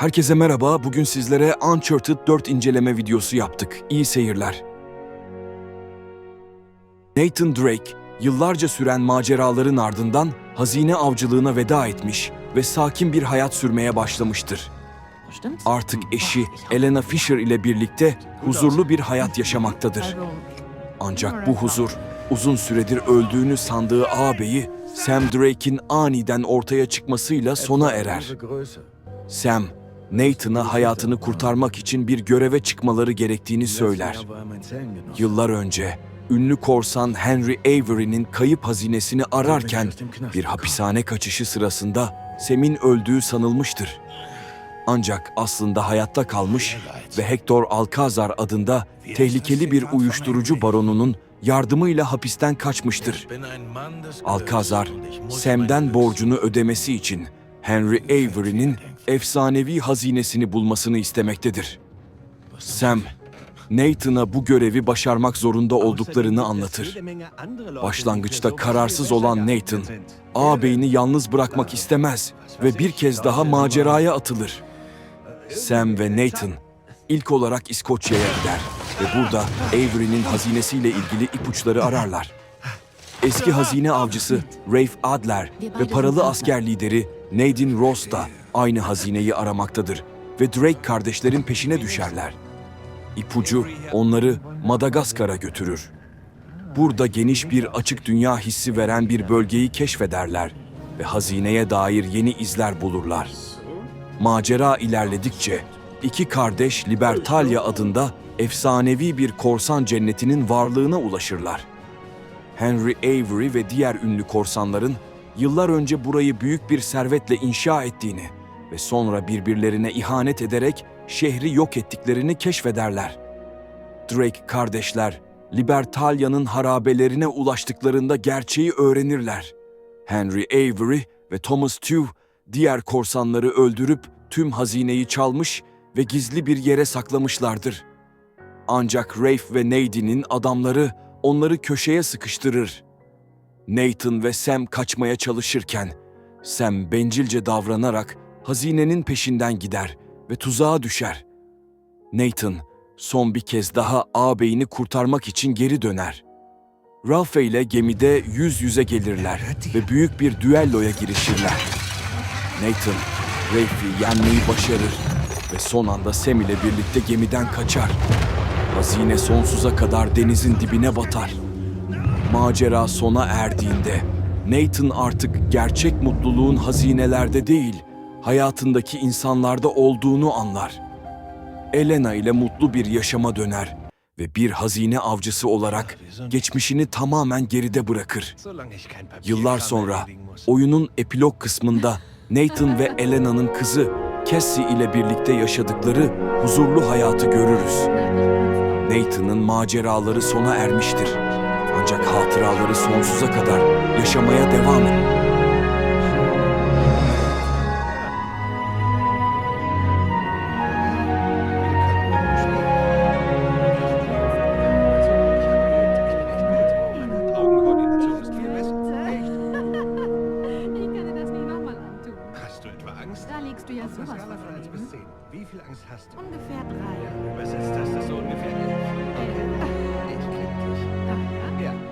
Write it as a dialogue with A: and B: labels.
A: Herkese merhaba. Bugün sizlere Uncharted 4 inceleme videosu yaptık. İyi seyirler. Nathan Drake, yıllarca süren maceraların ardından hazine avcılığına veda etmiş ve sakin bir hayat sürmeye başlamıştır. Artık eşi Elena Fisher ile birlikte huzurlu bir hayat yaşamaktadır. Ancak bu huzur uzun süredir öldüğünü sandığı ağabeyi Sam Drake'in aniden ortaya çıkmasıyla sona erer. Sam, Nathan'a hayatını kurtarmak için bir göreve çıkmaları gerektiğini söyler. Yıllar önce ünlü korsan Henry Avery'nin kayıp hazinesini ararken bir hapishane kaçışı sırasında Sam'in öldüğü sanılmıştır. Ancak aslında hayatta kalmış ve Hector Alcazar adında tehlikeli bir uyuşturucu baronunun yardımıyla hapisten kaçmıştır. Alcazar, Sam'den borcunu ödemesi için Henry Avery'nin efsanevi hazinesini bulmasını istemektedir. Sam, Nathan'a bu görevi başarmak zorunda olduklarını anlatır. Başlangıçta kararsız olan Nathan, ağabeyini yalnız bırakmak istemez ve bir kez daha maceraya atılır. Sam ve Nathan ilk olarak İskoçya'ya gider ve burada Avery'nin hazinesiyle ilgili ipuçları ararlar. Eski hazine avcısı Rafe Adler ve paralı asker lideri Nadine Ross da aynı hazineyi aramaktadır ve Drake kardeşlerin peşine düşerler. İpucu onları Madagaskar'a götürür. Burada geniş bir açık dünya hissi veren bir bölgeyi keşfederler ve hazineye dair yeni izler bulurlar. Macera ilerledikçe iki kardeş Libertalia adında efsanevi bir korsan cennetinin varlığına ulaşırlar. Henry Avery ve diğer ünlü korsanların yıllar önce burayı büyük bir servetle inşa ettiğini ve sonra birbirlerine ihanet ederek şehri yok ettiklerini keşfederler. Drake kardeşler Libertalia'nın harabelerine ulaştıklarında gerçeği öğrenirler. Henry Avery ve Thomas Tew diğer korsanları öldürüp tüm hazineyi çalmış ve gizli bir yere saklamışlardır. Ancak Rafe ve Nadine'in adamları onları köşeye sıkıştırır. Nathan ve Sam kaçmaya çalışırken Sam bencilce davranarak hazinenin peşinden gider ve tuzağa düşer. Nathan son bir kez daha ağabeyini kurtarmak için geri döner. Ralph ile gemide yüz yüze gelirler ve büyük bir düelloya girişirler. Nathan, Ralph'i yenmeyi başarır ve son anda Sam ile birlikte gemiden kaçar. Hazine sonsuza kadar denizin dibine batar. Macera sona erdiğinde Nathan artık gerçek mutluluğun hazinelerde değil, hayatındaki insanlarda olduğunu anlar. Elena ile mutlu bir yaşama döner ve bir hazine avcısı olarak geçmişini tamamen geride bırakır. Yıllar sonra oyunun epilog kısmında Nathan ve Elena'nın kızı Cassie ile birlikte yaşadıkları huzurlu hayatı görürüz. Nathan'ın maceraları sona ermiştir. Ancak hatıraları sonsuza kadar yaşamaya devam eder.
B: Da legst du ja sowas von
C: Wie viel Angst hast du?
B: Ungefähr drei.
C: Übersetzt heißt das so ungefähr 11. Okay. Ich krieg dich.
B: Ja?
C: Ja.